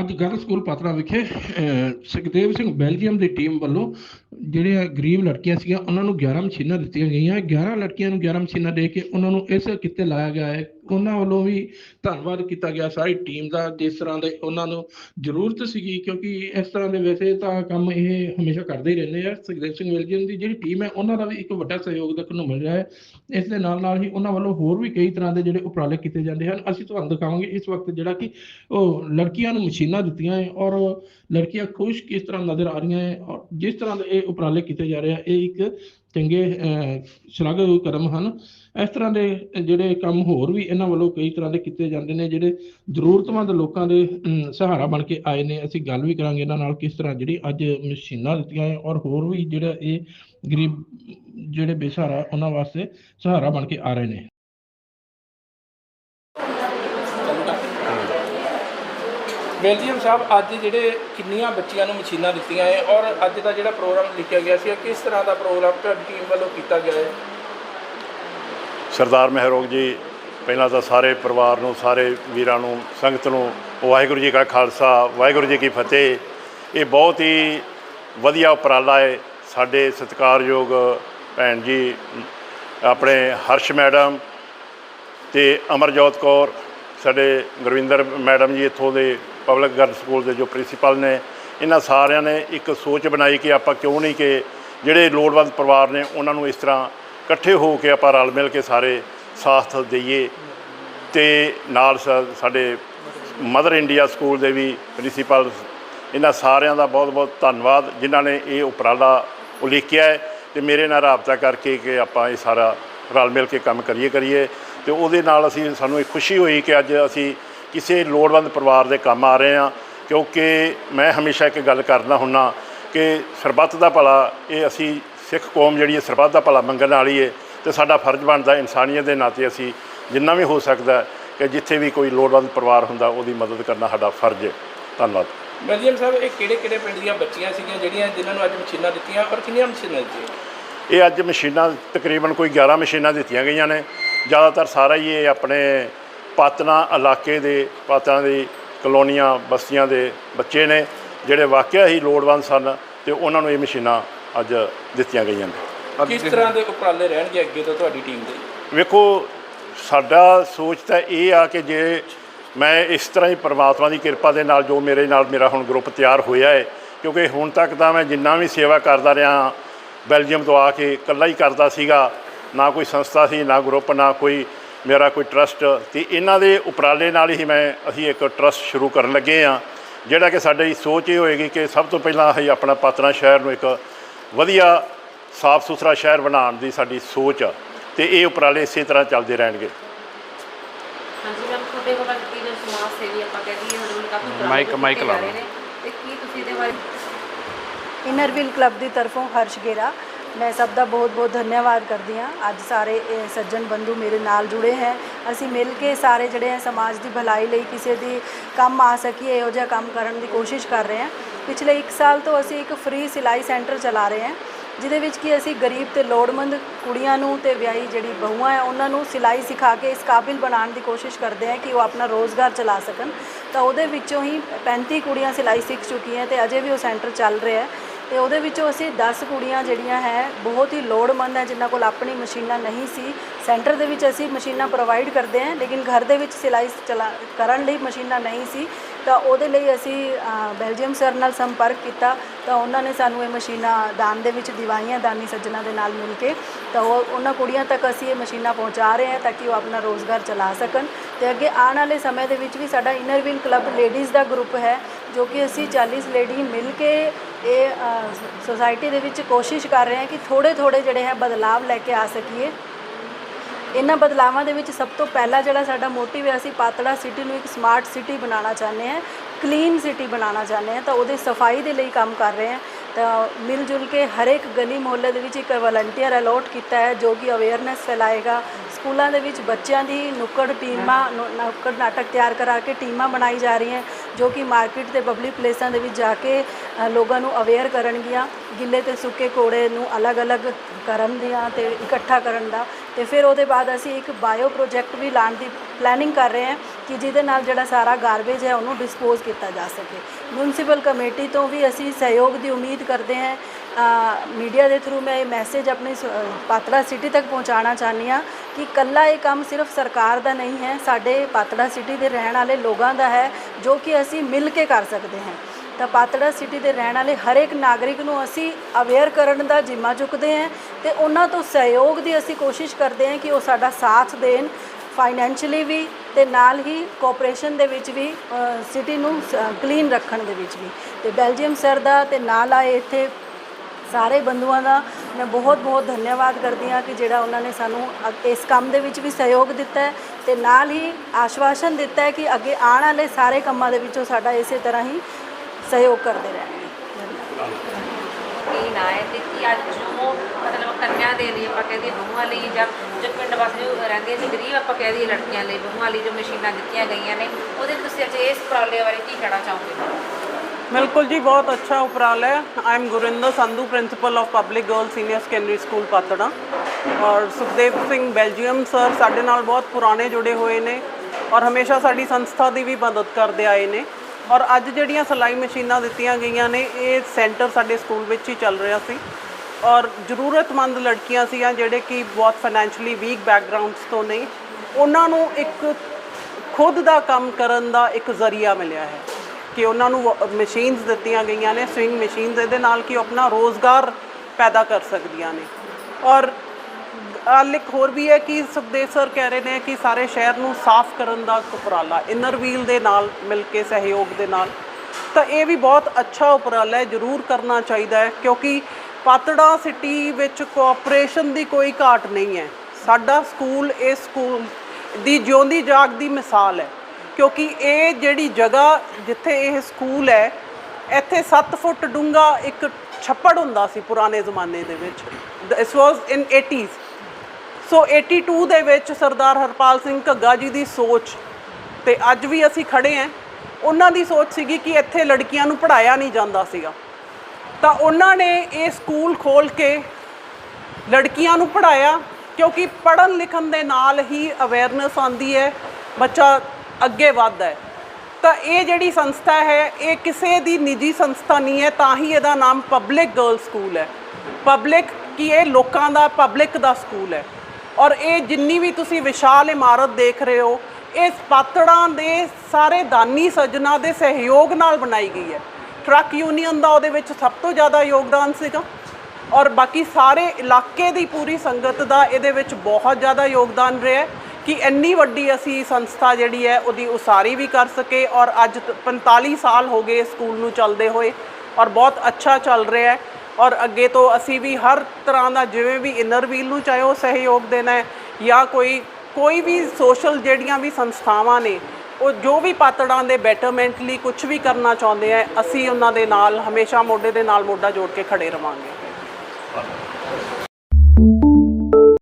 ਅੱਜ girl school Patran ਵਿਖੇ Sukhdev Singh Belgium ਦੀ ਟੀਮ ਵੱਲੋਂ ਜਿਹੜੀਆਂ ਗਰੀਬ ਲੜਕੀਆਂ ਸੀਗੀਆਂ, ਉਹਨਾਂ ਨੂੰ 11 ਮਸ਼ੀਨਾਂ ਦਿੱਤੀਆਂ ਗਈਆਂ। 11 ਲੜਕੀਆਂ ਨੂੰ 11 ਮਸ਼ੀਨਾਂ ਦੇ ਕੇ ਉਹਨਾਂ ਨੂੰ ਇਸ ਕਿੱਤੇ ਲਾਇਆ ਗਿਆ ਹੈ ਉਹਨਾਂ ਵੱਲੋਂ ਵੀ ਧੰਨਵਾਦ ਕੀਤਾ ਗਿਆ। ਸਾਰੀ ਟੀਮ ਦਾ, ਜਿਸ ਤਰ੍ਹਾਂ ਦੇ ਉਹਨਾਂ ਨੂੰ ਜ਼ਰੂਰਤ ਸੀਗੀ, ਕਿਉਂਕਿ ਇਸ ਤਰ੍ਹਾਂ ਦੇ ਵੈਸੇ ਤਾਂ ਕੰਮ ਇਹ ਹਮੇਸ਼ਾ ਕਰਦੇ ਹੀ ਰਹਿੰਦੇ ਆ। ਸੁਖਦੇਵ ਸਿੰਘ ਬੈਲਜੀਅਮ ਦੀ ਜਿਹੜੀ ਟੀਮ ਹੈ, ਉਹਨਾਂ ਦਾ ਵੀ ਇੱਕ ਵੱਡਾ ਸਹਿਯੋਗ ਦੇਖਣ ਨੂੰ ਮਿਲ ਰਿਹਾ ਹੈ। ਇਸ ਦੇ ਨਾਲ ਨਾਲ ਹੀ ਉਹਨਾਂ ਵੱਲੋਂ ਹੋਰ ਵੀ ਕਈ ਤਰ੍ਹਾਂ ਦੇ ਜਿਹੜੇ ਉਪਰਾਲੇ ਕੀਤੇ ਜਾਂਦੇ ਹਨ। ਅਸੀਂ ਤੁਹਾਨੂੰ ਦਿਖਾਵਾਂਗੇ ਇਸ ਵਕਤ ਜਿਹੜਾ ਕਿ ਉਹ ਲੜਕੀਆਂ ਨੂੰ ਮਸ਼ੀਨਾਂ ਦਿੱਤੀਆਂ ਹੈ ਔਰ ਲੜਕੀਆਂ ਖੁਸ਼ ਕਿਸ ਤਰ੍ਹਾਂ ਨਜ਼ਰ ਆ ਰਹੀਆਂ ਹੈ ਔਰ ਜਿਸ ਤਰ੍ਹਾਂ ਦੇ ਇਹ ਉਪਰਾਲੇ ਕੀਤੇ ਜਾ ਰਹੇ ਆ, ਇਹ ਇੱਕ ਚੰਗੇ ਅਹ, ਸ਼ਲਾਘਾਯੋਗ ਕਦਮ ਹਨ। ਇਸ ਤਰ੍ਹਾਂ ਦੇ ਜਿਹੜੇ ਕੰਮ ਹੋਰ ਵੀ ਇਹਨਾਂ ਵੱਲੋਂ ਕਈ ਤਰ੍ਹਾਂ ਦੇ ਕੀਤੇ ਜਾਂਦੇ ਨੇ ਜਿਹੜੇ ਜ਼ਰੂਰਤਮੰਦ ਲੋਕਾਂ ਦੇ ਅਮ, ਸਹਾਰਾ ਬਣ ਕੇ ਆਏ ਨੇ। ਅਸੀਂ ਗੱਲ ਵੀ ਕਰਾਂਗੇ ਇਹਨਾਂ ਨਾਲ ਕਿਸ ਤਰ੍ਹਾਂ ਜਿਹੜੀ ਅੱਜ ਮਸ਼ੀਨਾਂ ਦਿੱਤੀਆਂ ਹੈ ਔਰ ਹੋਰ ਵੀ ਜਿਹੜਾ ਇਹ ਗਰੀਬ ਜਿਹੜੇ ਬੇਸਹਾਰਾ ਉਹਨਾਂ ਵਾਸਤੇ ਸਹਾਰਾ ਬਣ ਕੇ ਆ ਰਹੇ ਨੇ। ਬੈਲਜੀਅਮ ਸਾਹਿਬ, ਅੱਜ ਜਿਹੜੇ ਕਿੰਨੀਆਂ ਬੱਚੀਆਂ ਨੂੰ ਮਸ਼ੀਨਾਂ ਦਿੱਤੀਆਂ ਹੈ ਔਰ ਅੱਜ ਦਾ ਜਿਹੜਾ ਪ੍ਰੋਗਰਾਮ ਲਿਖਿਆ ਗਿਆ ਸੀ ਕਿਸ ਤਰ੍ਹਾਂ ਦਾ ਪ੍ਰੋਗਰਾਮ ਤੁਹਾਡੀ ਟੀਮ ਵੱਲੋਂ ਕੀਤਾ ਗਿਆ ਹੈ? ਸਰਦਾਰ ਮਹਿਰੋਗ ਜੀ, ਪਹਿਲਾਂ ਤਾਂ ਸਾਰੇ ਪਰਿਵਾਰ ਨੂੰ, ਸਾਰੇ ਵੀਰਾਂ ਨੂੰ, ਸੰਗਤ ਨੂੰ ਵਾਹਿਗੁਰੂ ਜੀ ਕਾ ਖਾਲਸਾ, ਵਾਹਿਗੁਰੂ ਜੀ ਕੀ ਫਤਿਹ। ਇਹ ਬਹੁਤ ਹੀ ਵਧੀਆ ਉਪਰਾਲਾ ਹੈ ਸਾਡੇ ਸਤਿਕਾਰਯੋਗ ਭੈਣ ਜੀ, ਆਪਣੇ ਹਰਸ਼ ਮੈਡਮ ਤੇ ਅਮਰਜੋਤ ਕੌਰ ਸਾਡੇ ਗੁਰਵਿੰਦਰ ਮੈਡਮ ਜੀ ਇੱਥੋਂ ਦੇ ਪਬਲਿਕ ਗਰਲ ਸਕੂਲ ਦੇ ਜੋ ਪ੍ਰਿੰਸੀਪਲ ਨੇ, ਇਹਨਾਂ ਸਾਰਿਆਂ ਨੇ ਇੱਕ ਸੋਚ ਬਣਾਈ ਕਿ ਆਪਾਂ ਕਿਉਂ ਨਹੀਂ ਕਿ ਜਿਹੜੇ ਲੋੜਵੰਦ ਪਰਿਵਾਰ ਨੇ, ਉਹਨਾਂ ਨੂੰ ਇਸ ਤਰ੍ਹਾਂ ਇਕੱਠੇ ਹੋ ਕੇ ਆਪਾਂ ਰਲ ਮਿਲ ਕੇ ਸਾਰੇ ਸਾਥ ਦਈਏ। ਤੇ ਨਾਲ ਸਾ- ਸਾਡੇ ਮਦਰ ਇੰਡੀਆ ਸਕੂਲ ਦੇ ਵੀ ਪ੍ਰਿੰਸੀਪਲ, ਇਹਨਾਂ ਸਾਰਿਆਂ ਦਾ ਬਹੁਤ-ਬਹੁਤ ਧੰਨਵਾਦ, ਜਿਨ੍ਹਾਂ ਨੇ ਇਹ ਉਪਰਾਲਾ ਉਲੀਕਿਆ ਹੈ। ਤੇ ਮੇਰੇ ਨਾਲ ਰਾਬਤਾ ਕਰਕੇ ਕਿ ਆਪਾਂ ਇਹ ਸਾਰਾ ਰਲ ਮਿਲ ਕੇ ਕੰਮ ਕਰੀਏ ਕਰੀਏ ਤੇ ਉਹਦੇ ਨਾਲ ਅਸੀਂ ਸਾਨੂੰ ਇਹ ਖੁਸ਼ੀ ਹੋਈ ਕਿ ਅੱਜ ਅਸੀਂ ਕਿਸੇ ਲੋੜਵੰਦ ਪਰਿਵਾਰ ਦੇ ਕੰਮ ਆ ਰਹੇ ਹਾਂ ਕਿਉਂਕਿ ਮੈਂ ਹਮੇਸ਼ਾ ਇੱਕ ਗੱਲ ਕਰਦਾ ਹੁੰਨਾ ਕਿ ਸਰਬੱਤ ਦਾ ਭਲਾ ਇਹ ਅਸੀਂ ਸਿੱਖ ਕੌਮ ਜਿਹੜੀ ਹੈ ਸਰਬੱਤ ਦਾ ਭਲਾ ਮੰਗਣ ਵਾਲੀ ਹੈ ਤੇ ਸਾਡਾ ਫਰਜ਼ ਬਣਦਾ ਇਨਸਾਨੀਅਤ ਦੇ ਨਾਤੇ ਅਸੀਂ ਜਿੰਨਾ ਵੀ ਹੋ ਸਕਦਾ ਕਿ ਜਿੱਥੇ ਵੀ ਕੋਈ ਲੋੜਵੰਦ ਪਰਿਵਾਰ ਹੁੰਦਾ ਉਹਦੀ ਮਦਦ ਕਰਨਾ ਸਾਡਾ ਫਰਜ਼ ਹੈ ਧੰਨਵਾਦ। ਬੈਲਜੀਅਮ ਸਾਹਿਬ ਇਹ ਕਿਹੜੇ ਕਿਹੜੇ ਪਿੰਡ ਦੀਆਂ ਬੱਚੀਆਂ ਸੀਗੀਆਂ ਜਿਹੜੀਆਂ ਜਿਨ੍ਹਾਂ ਨੂੰ ਅੱਜ ਮਸ਼ੀਨਾਂ ਦਿੱਤੀਆਂ ਔਰ ਕਿੰਨੀਆਂ ਮਸ਼ੀਨਾਂ ਦਿੱਤੀਆਂ? ਇਹ ਅੱਜ ਮਸ਼ੀਨਾਂ ਤਕਰੀਬਨ ਕੋਈ 11 ਮਸ਼ੀਨਾਂ ਦਿੱਤੀਆਂ ਗਈਆਂ ਨੇ। ਜ਼ਿਆਦਾਤਰ ਸਾਰਾ ਹੀ ਇਹ ਆਪਣੇ ਪਾਤਨਾ ਇਲਾਕੇ ਦੇ ਪਾਤਨਾ ਦੀ ਕਲੋਨੀਆਂ ਬਸਤੀਆਂ ਦੇ ਬੱਚੇ ਨੇ ਜਿਹੜੇ ਵਾਕਿਆ ਹੀ ਲੋੜਵੰਦ ਸਨ ਤੇ ਉਹਨਾਂ ਨੂੰ ਇਹ ਮਸ਼ੀਨਾਂ ਅੱਜ ਦਿੱਤੀਆਂ ਗਈਆਂ ਨੇ। ਕਿਸ ਤਰ੍ਹਾਂ ਦੇ ਉਪਰਾਲੇ ਰਹਿਣਗੇ ਅੱਗੇ ਤੋਂ ਤੁਹਾਡੀ ਟੀਮ ਦੇ? ਵੇਖੋ ਸਾਡਾ ਸੋਚ ਤਾਂ ਇਹ ਆ ਕਿ ਜੇ ਮੈਂ ਇਸ ਤਰ੍ਹਾਂ ਹੀ ਪ੍ਰਮਾਤਮਾ ਦੀ ਕਿਰਪਾ ਦੇ ਨਾਲ ਜੋ ਮੇਰੇ ਨਾਲ ਮੇਰਾ ਹੁਣ ਗਰੁੱਪ ਤਿਆਰ ਹੋਇਆ ਹੈ ਕਿਉਂਕਿ ਹੁਣ ਤੱਕ ਤਾਂ ਮੈਂ ਜਿੰਨਾ ਵੀ ਸੇਵਾ ਕਰਦਾ ਰਿਹਾ ਬੈਲਜੀਅਮ ਤੋਂ ਆ ਕੇ ਇਕੱਲਾ ਹੀ ਕਰਦਾ ਸੀਗਾ ਨਾ ਕੋਈ ਸੰਸਥਾ ਸੀ ਨਾ ਗਰੁੱਪ ਨਾ ਕੋਈ ਮੇਰਾ ਕੋਈ ਟਰਸਟ ਤੇ ਇਹਨਾਂ ਦੇ ਉਪਰਾਲੇ ਨਾਲ ਹੀ ਮੈਂ ਅਸੀਂ ਇੱਕ ਟਰਸਟ ਸ਼ੁਰੂ ਕਰਨ ਲੱਗੇ ਆ ਜਿਹੜਾ ਕਿ ਸਾਡੀ ਸੋਚ ਇਹ ਹੋਏਗੀ ਕਿ ਸਭ ਤੋਂ ਪਹਿਲਾਂ ਅਸੀਂ ਆਪਣਾ ਪਾਤਨਾ ਸ਼ਹਿਰ ਨੂੰ ਇੱਕ ਵਧੀਆ ਸਾਫ਼ ਸੁਥਰਾ ਸ਼ਹਿਰ ਬਣਾਉਣ ਦੀ ਸਾਡੀ ਸੋਚ ਆ ਤੇ ਇਹ ਉਪਰਾਲੇ ਇਸੇ ਤਰ੍ਹਾਂ ਚੱਲਦੇ ਰਹਿਣਗੇ। ਹਾਂਜੀ ਮੈਮ ਤੁਹਾਡੇ ਕੋਲ ਕੀ ਜੋ ਸਮਾਜ ਸੇਵੀ ਆਪਾਂ ਕਹਿ ਦਈਏ ਉਹਨਾਂ ਨੂੰ ਕਾਫੀ ਮਾਈਕ- ਮਾਈਕ ਲਓ। ਤੇ ਕੀ ਤੁਸੀਂ ਇਹਦੇ ਬਾਰੇ ਇਨਰਵਿਲ ਕਲੱਬ ਦੀ ਤਰਫੋਂ ਹਰਸ਼ ਗੇਰਾ। ਮੈਂ ਸਭ ਦਾ ਬਹੁਤ ਬਹੁਤ ਧੰਨਵਾਦ ਕਰਦੀ ਹਾਂ। ਅੱਜ ਸਾਰੇ ਇਹ ਸੱਜਣ ਬੰਧੂ ਮੇਰੇ ਨਾਲ ਜੁੜੇ ਹੈ। ਅਸੀਂ ਮਿਲ ਕੇ ਸਾਰੇ ਜਿਹੜੇ ਹੈ ਸਮਾਜ ਦੀ ਭਲਾਈ ਲਈ ਕਿਸੇ ਦੀ ਕੰਮ ਆ ਸਕੀਏ, ਇਹੋ ਜਿਹਾ ਕੰਮ ਕਰਨ ਦੀ ਕੋਸ਼ਿਸ਼ ਕਰ ਰਹੇ ਹਾਂ। ਪਿਛਲੇ 1 ਸਾਲ ਤੋਂ ਅਸੀਂ ਇੱਕ ਫ੍ਰੀ ਸਿਲਾਈ ਸੈਂਟਰ ਚਲਾ ਰਹੇ ਹਾਂ, ਜਿਹਦੇ ਵਿੱਚ ਕਿ ਅਸੀਂ ਗਰੀਬ ਤੇ ਲੋੜਮੰਦ ਕੁੜੀਆਂ ਨੂੰ ਤੇ ਵਿਆਹੀ ਜਿਹੜੀ ਬਹੂਆਂ ਹੈ, ਉਹਨਾਂ ਨੂੰ ਸਿਲਾਈ ਸਿਖਾ ਕੇ ਇਸ ਕਾਬਿਲ ਬਣਾਉਣ ਦੀ ਕੋਸ਼ਿਸ਼ ਕਰਦੇ ਹਾਂ ਕਿ ਉਹ ਆਪਣਾ ਰੋਜ਼ਗਾਰ ਚਲਾ ਸਕਣ। ਤਾਂ ਉਹਦੇ ਵਿੱਚੋਂ ਹੀ 35 ਕੁੜੀਆਂ ਸਿਲਾਈ ਸਿੱਖ ਚੁੱਕੀਆਂ ਤੇ ਅਜੇ ਵੀ ਉਹ ਸੈਂਟਰ ਚੱਲ ਰਿਹਾ ਹੈ। ਤੇ ਉਹਦੇ ਵਿੱਚੋਂ ਅਸੀਂ 10 ਕੁੜੀਆਂ ਜਿਹੜੀਆਂ ਹੈ, ਬਹੁਤ ਹੀ ਲੋੜਮੰਦ ਹੈ, ਜਿਨ੍ਹਾਂ ਕੋਲ ਆਪਣੀ ਮਸ਼ੀਨਾਂ ਨਹੀਂ ਸੀ। ਸੈਂਟਰ ਦੇ ਵਿੱਚ ਅਸੀਂ ਮਸ਼ੀਨਾਂ ਪ੍ਰੋਵਾਈਡ ਕਰਦੇ ਹਾਂ, ਲੇਕਿਨ ਘਰ ਦੇ ਵਿੱਚ ਸਿਲਾਈ ਚਲਾ, ਕਰਨ ਲਈ ਮਸ਼ੀਨਾਂ ਨਹੀਂ ਸੀ। ਤਾਂ ਉਹਦੇ ਲਈ ਅਸੀਂ ਬੈਲਜੀਅਮ ਸਰ ਨਾਲ ਸੰਪਰਕ ਕੀਤਾ। ਤਾਂ ਉਹਨਾਂ ਨੇ ਸਾਨੂੰ ਇਹ ਮਸ਼ੀਨਾਂ ਦਾਨ ਦੇ ਵਿੱਚ ਦਿਵਾਈਆਂ, ਦਾਨੀ ਸੱਜਣਾ ਦੇ ਨਾਲ ਮਿਲ ਕੇ। ਤਾਂ ਉਹ, ਉਹਨਾਂ ਕੁੜੀਆਂ ਤੱਕ ਅਸੀਂ ਇਹ ਮਸ਼ੀਨਾਂ ਪਹੁੰਚਾ ਰਹੇ ਹਾਂ, ਤਾਂ ਕਿ ਉਹ ਆਪਣਾ ਰੋਜ਼ਗਾਰ ਚਲਾ ਸਕਣ। ਤੇ ਅੱਗੇ ਆਉਣ ਵਾਲੇ ਸਮੇਂ ਦੇ ਵਿੱਚ ਵੀ ਸਾਡਾ ਇਨਰਵਿਲ ਕਲੱਬ ਲੇਡੀਜ਼ ਦਾ ਗਰੁੱਪ ਹੈ, ਜੋ ਕਿ ਅਸੀਂ 40 ਲੇਡੀ ਮਿਲ ਕੇ ਇਹ ਸੋਸਾਇਟੀ ਦੇ ਵਿੱਚ ਕੋਸ਼ਿਸ਼ ਕਰ ਰਹੇ ਹਾਂ ਕਿ ਥੋੜੇ ਥੋੜੇ ਜਿਹੜੇ ਹੈ ਬਦਲਾਵ ਲੈ ਕੇ ਆ ਸਕੀਏ। ਇਹਨਾਂ ਬਦਲਾਵਾਂ ਦੇ ਵਿੱਚ ਸਭ ਤੋਂ ਪਹਿਲਾ ਜਿਹੜਾ ਸਾਡਾ ਮੋਟਿਵ ਹੈ, ਅਸੀਂ ਪਾਤੜਾ ਸਿਟੀ ਨੂੰ ਇੱਕ ਸਮਾਰਟ ਸਿਟੀ ਬਣਾਉਣਾ ਚਾਹੁੰਦੇ ਹਾਂ ਕਲੀਨ ਸਿਟੀ ਬਣਾਉਣਾ ਚਾਹੁੰਦੇ ਹਾਂ, ਤਾਂ ਉਹਦੇ ਸਫ਼ਾਈ ਦੇ ਲਈ ਕੰਮ ਕਰ ਰਹੇ ਹਾਂ। ਤਾਂ ਮਿਲ ਜੁਲ ਕੇ ਹਰੇਕ ਗਲੀ ਮੁਹੱਲੇ ਦੇ ਵਿੱਚ ਇੱਕ ਵਲੰਟੀਅਰ ਅਲੋਟ ਕੀਤਾ ਹੈ, ਜੋ ਕਿ ਅਵੇਅਰਨੈਸ ਫੈਲਾਏਗਾ। ਸਕੂਲਾਂ ਦੇ ਵਿੱਚ ਬੱਚਿਆਂ ਦੀ ਨੁੱਕੜ ਟੀਮਾਂ, ਨੁ- ਨੁੱਕੜ ਨਾਟਕ ਤਿਆਰ ਕਰਾ ਕੇ ਟੀਮਾਂ ਬਣਾਈ ਜਾ ਰਹੀਆਂ, ਜੋ ਕਿ ਮਾਰਕੀਟ ਤੇ ਪਬਲਿਕ ਪਲੇਸਾਂ ਦੇ ਵਿੱਚ ਜਾ ਕੇ ਲੋਕਾਂ ਨੂੰ ਅਵੇਅਰ ਕਰਨਗੀਆਂ। ਗਿੱਲੇ ਤੇ ਸੁੱਕੇ ਕੋੜੇ ਨੂੰ ਅਲੱਗ-ਅਲੱਗ ਕਰਨ ਦੀਆਂ ਤੇ ਇਕੱਠਾ ਕਰਨ ਦਾ। ਤੇ ਫਿਰ ਉਹਦੇ ਬਾਅਦ ਅਸੀਂ ਇੱਕ ਬਾਇਓ ਪ੍ਰੋਜੈਕਟ ਵੀ ਲਾਉਣ ਦੀ ਪਲੈਨਿੰਗ ਕਰ ਰਹੇ ਹਾਂ। ਕਿ ਜਿਹਦੇ ਨਾਲ ਜਿਹੜਾ ਸਾਰਾ ਗਾਰਬੇਜ ਹੈ ਉਹਨੂੰ ਡਿਸਪੋਜ਼ ਕੀਤਾ ਜਾ ਸਕੇ। ਮਿਊਨਿਸਪਲ ਕਮੇਟੀ ਤੋਂ ਵੀ ਅਸੀਂ ਸਹਿਯੋਗ ਦੀ ਉਮੀਦ ਕਰਦੇ ਹਾਂ। ਮੀਡੀਆ ਦੇ ਥਰੂ ਮੈਂ ਇਹ ਮੈਸੇਜ ਆਪਣੀ ਸ- ਅ, ਪਾਤੜਾ ਸਿਟੀ ਤੱਕ ਪਹੁੰਚਾਉਣਾ ਚਾਹੁੰਦੀ ਹਾਂ ਕਿ ਕੱਲਾ ਇਹ ਕੰਮ ਸਿਰਫ ਸਰਕਾਰ ਦਾ ਨਹੀਂ ਹੈ ਸਾਡੇ ਪਾਤੜਾ ਸਿਟੀ ਦੇ ਰਹਿਣ ਵਾਲੇ ਲੋਕਾਂ ਦਾ ਹੈ ਜੋ ਕਿ ਅਸੀਂ ਮਿਲ ਕੇ ਕਰ ਸਕਦੇ ਹਾਂ। ਤਾਂ ਪਾਤੜਾ ਸਿਟੀ ਦੇ ਰਹਿਣ ਵਾਲੇ ਹਰੇਕ ਨਾਗਰਿਕ ਨੂੰ ਅਸੀਂ ਅਵੇਅਰ ਕਰਨ ਦਾ ਜ਼ਿੰਮਾ ਚੁੱਕਦੇ ਹਾਂ ਤੇ ਉਹਨਾਂ ਤੋਂ ਸਹਿਯੋਗ ਦੀ ਅਸੀਂ ਕੋਸ਼ਿਸ਼ ਕਰਦੇ ਹਾਂ ਕਿ ਉਹ ਸਾਡਾ ਸਾਥ ਦੇਣ ਫਾਈਨੈਂਸ਼ੀਅਲੀ ਵੀ ਤੇ ਨਾਲ ਹੀ ਕੋਆਪਰੇਸ਼ਨ ਦੇ ਵਿੱਚ ਵੀ ਸਿਟੀ ਨੂੰ ਕਲੀਨ ਰੱਖਣ ਦੇ ਵਿੱਚ ਵੀ। ਤੇ ਬੈਲਜੀਅਮ ਸਰ ਦਾ ਤੇ ਨਾਲ ਆਏ ਇੱਥੇ ਸਾਰੇ ਬੰਧੂਆਂ ਦਾ ਮੈਂ ਬਹੁਤ ਬਹੁਤ ਧੰਨਵਾਦ ਕਰਦੀ ਹਾਂ ਕਿ ਜਿਹੜਾ ਉਹਨਾਂ ਨੇ ਸਾਨੂੰ ਅ- ਇਸ ਕੰਮ ਦੇ ਵਿੱਚ ਵੀ ਸਹਿਯੋਗ ਦਿੱਤਾ ਹੈ ਤੇ ਨਾਲ ਹੀ ਆਸ਼ਵਾਸਨ ਦਿੱਤਾ ਹੈ ਕਿ ਅੱਗੇ ਆਉਣ ਵਾਲੇ ਸਾਰੇ ਕੰਮਾਂ ਦੇ ਵਿੱਚੋਂ ਸਾਡਾ ਇਸੇ ਤਰ੍ਹਾਂ ਹੀ ਸਹਿਯੋਗ ਕਰਦੇ ਰਹਿਣਗੇ। ਧੰਨਵਾਦ। ਕੀ ਨਾ ਹੈ ਤੇ ਕੀ ਅੱਜ ਜੋ ਮਤਲਬ ਕੰਨਿਆ ਦੇ ਲਈ ਆਪਾਂ ਕਹਿੰਦੇ ਬਹੂਆਂ ਲਈ ਜਾਂ ਜੋ ਪਿੰਡ ਵਾਸੀ ਰਹਿੰਦੇ ਸੀ ਗਰੀਬ ਆਪਾਂ ਕਹਿ ਦਈਏ ਲੜਕੀਆਂ ਲਈ, ਬਹੂਆਂ ਲਈ ਜੋ ਮਸ਼ੀਨਾਂ ਦਿੱਤੀਆਂ ਗਈਆਂ ਨੇ, ਉਹਦੇ ਤੁਸੀਂ ਅੱਜ ਇਸ ਉਪਰਾਲੇ ਬਾਰੇ ਕੀ ਕਹਿਣਾ ਚਾਹੋਗੇ? ਬਿਲਕੁਲ ਜੀ, ਬਹੁਤ ਅੱਛਾ ਉਪਰਾਲਾ ਹੈ। I am Gurinder Sandhu principal of public girl senior secondary school Patran ਔਰ ਸੁਖਦੇਵ ਸਿੰਘ ਬੈਲਜੀਅਮ ਸਰ ਸਾਡੇ ਨਾਲ ਬਹੁਤ ਪੁਰਾਣੇ ਜੁੜੇ ਹੋਏ ਨੇ ਔਰ ਹਮੇਸ਼ਾ ਸਾਡੀ ਸੰਸਥਾ ਦੀ ਵੀ ਮਦਦ ਕਰਦੇ ਆਏ ਨੇ। ਔਰ ਅੱਜ ਜਿਹੜੀਆਂ ਸਿਲਾਈ ਮਸ਼ੀਨਾਂ ਦਿੱਤੀਆਂ ਗਈਆਂ ਨੇ, ਇਹ ਸੈਂਟਰ ਸਾਡੇ ਸਕੂਲ ਵਿੱਚ ਹੀ ਚੱਲ ਰਿਹਾ ਸੀ। ਔਰ ਜ਼ਰੂਰਤਮੰਦ ਲੜਕੀਆਂ ਸੀਗੀਆਂ ਜਿਹੜੇ ਕਿ ਬਹੁਤ ਫਾਈਨੈਂਸ਼ਲੀ ਵੀਕ ਬੈਕਗ੍ਰਾਉਂਡਸ ਤੋਂ ਨਹੀਂ ਉਹਨਾਂ ਨੂੰ ਇੱਕ ਖੁਦ ਦਾ ਕੰਮ ਕਰਨ ਦਾ ਇੱਕ ਜ਼ਰੀਆ ਮਿਲਿਆ ਹੈ ਕਿ ਉਹਨਾਂ ਨੂੰ ਮਸ਼ੀਨਸ ਦਿੱਤੀਆਂ ਗਈਆਂ ਨੇ ਸਵਿੰਗ ਮਸ਼ੀਨਸ ਇਹਦੇ ਨਾਲ ਕਿ ਉਹ ਆਪਣਾ ਰੋਜ਼ਗਾਰ ਪੈਦਾ ਕਰ ਸਕਦੀਆਂ ਨੇ। ਔਰ ਗੱਲ ਇੱਕ ਹੋਰ ਵੀ ਹੈ ਕਿ ਸੁਖਦੇਵ ਸਰ ਕਹਿ ਰਹੇ ਨੇ ਕਿ ਸਾਰੇ ਸ਼ਹਿਰ ਨੂੰ ਸਾਫ਼ ਕਰਨ ਦਾ ਇੱਕ ਉਪਰਾਲਾ ਇਨਰ ਵੀਲ ਦੇ ਨਾਲ ਮਿਲ ਕੇ, ਸਹਿਯੋਗ ਦੇ ਨਾਲ। ਤਾਂ ਇਹ ਵੀ ਬਹੁਤ ਅੱਛਾ ਉਪਰਾਲਾ ਹੈ, ਜ਼ਰੂਰ ਕਰਨਾ ਚਾਹੀਦਾ ਹੈ, ਕਿਉਂਕਿ ਪਾਤੜਾ ਸਿਟੀ ਵਿੱਚ ਕੋਆਪਰੇਸ਼ਨ ਦੀ ਕੋਈ ਘਾਟ ਨਹੀਂ ਹੈ। ਸਾਡਾ ਸਕੂਲ ਇਹ ਸਕੂਲ ਦੀ ਜਿਉਂਦੀ ਜਾਗਦੀ ਮਿਸਾਲ ਹੈ, ਕਿਉਂਕਿ ਇਹ ਜਿਹੜੀ ਜਗ੍ਹਾ ਜਿੱਥੇ ਇਹ ਸਕੂਲ ਹੈ, ਇੱਥੇ 7 ਫੁੱਟ ਡੂੰਘਾ ਇੱਕ ਛੱਪੜ ਹੁੰਦਾ ਸੀ ਪੁਰਾਣੇ ਜ਼ਮਾਨੇ ਦੇ ਵਿੱਚ। ਦਿਸ ਵਾਸ ਇਨ 80s ਸੋ 82 ਦੇ ਵਿੱਚ ਸਰਦਾਰ ਹਰਪਾਲ ਸਿੰਘ ਘੱਗਾ ਜੀ ਦੀ ਸੋਚ ਤੇ ਅੱਜ ਵੀ ਅਸੀਂ ਖੜੇ ਆਂ ਉਹਨਾਂ ਦੀ ਸੋਚ ਸੀਗੀ ਕਿ ਇੱਥੇ ਲੜਕੀਆਂ ਨੂੰ ਪੜਾਇਆ ਨਹੀਂ ਜਾਂਦਾ ਸੀਗਾ। ਤਾਂ ਉਹਨਾਂ ਨੇ ਇਹ ਸਕੂਲ ਖੋਲ ਕੇ ਲੜਕੀਆਂ ਨੂੰ ਪੜਾਇਆ ਕਿਉਂਕਿ ਪੜਨ ਲਿਖਣ ਦੇ ਨਾਲ ਹੀ ਅਵੇਅਰਨੈਸ ਆਉਂਦੀ ਹੈ, ਬੱਚਾ ਅੱਗੇ ਵੱਧਦਾ ਹੈ। ਤਾਂ ਇਹ ਜਿਹੜੀ ਸੰਸਥਾ ਹੈ, ਇਹ ਕਿਸੇ ਦੀ ਨਿੱਜੀ ਸੰਸਥਾ ਨਹੀਂ ਹੈ, ਤਾਂ ਹੀ ਇਹਦਾ ਨਾਮ ਪਬਲਿਕ ਗਰਲ ਸਕੂਲ ਹੈ। ਪਬਲਿਕ ਕੀ ਇਹ ਲੋਕਾਂ ਦਾ ਪਬਲਿਕ ਦਾ ਸਕੂਲ ਹੈ। ਔਰ ਇਹ ਜਿੰਨੀ ਵੀ ਤੁਸੀਂ ਵਿਸ਼ਾਲ ਇਮਾਰਤ ਦੇਖ ਰਹੇ ਹੋ, ਇਸ ਪਾਤੜਾਂ ਦੇ ਸਾਰੇ ਦਾਨੀ ਸੱਜਣਾ ਦੇ ਸਹਿਯੋਗ ਨਾਲ ਬਣਾਈ ਗਈ ਹੈ। ਟਰੱਕ ਯੂਨੀਅਨ ਦਾ ਉਹਦੇ ਵਿੱਚ ਸਭ ਤੋਂ ਜ਼ਿਆਦਾ ਯੋਗਦਾਨ ਸੀਗਾ ਔਰ ਬਾਕੀ ਸਾਰੇ ਇਲਾਕੇ ਦੀ ਪੂਰੀ ਸੰਗਤ ਦਾ ਇਹਦੇ ਵਿੱਚ ਬਹੁਤ ਜ਼ਿਆਦਾ ਯੋਗਦਾਨ ਰਿਹਾ ਕਿ ਇੰਨੀ ਵੱਡੀ ਅਸੀਂ ਸੰਸਥਾ ਜਿਹੜੀ ਹੈ, ਉਹਦੀ ਉਸਾਰੀ ਵੀ ਕਰ ਸਕੇ ਔਰ ਅੱਜ ਤ- 45 ਸਾਲ ਹੋ ਗਏ ਸਕੂਲ ਨੂੰ ਚੱਲਦੇ ਹੋਏ ਔਰ ਬਹੁਤ ਅੱਛਾ ਚੱਲ ਰਿਹਾ ਹੈ। ਔਰ ਅੱਗੇ ਤੋਂ ਅਸੀਂ ਵੀ ਹਰ ਤਰ੍ਹਾਂ ਦਾ ਜਿਵੇਂ ਵੀ ਇਨਰ ਵੀਲ ਨੂੰ ਚਾਹੇ ਉਹ ਸਹਿਯੋਗ ਦੇਣਾ ਹੈ ਜਾਂ ਕੋਈ ਕੋਈ ਵੀ ਸੋਸ਼ਲ ਜਿਹੜੀਆਂ ਵੀ ਸੰਸਥਾਵਾਂ ਨੇ, ਉਹ ਜੋ ਵੀ ਪਾਤੜਾਂ ਦੇ ਬੈਟਰਮੈਂਟ ਲਈ ਕੁਝ ਵੀ ਕਰਨਾ ਚਾਹੁੰਦੇ ਆ ਅਸੀਂ ਉਹਨਾਂ ਦੇ ਨਾਲ, ਹਮੇਸ਼ਾ ਮੋਢੇ ਦੇ ਨਾਲ ਮੋਢਾ ਜੋੜ ਕੇ ਖੜੇ ਰਵਾਂਗੇ।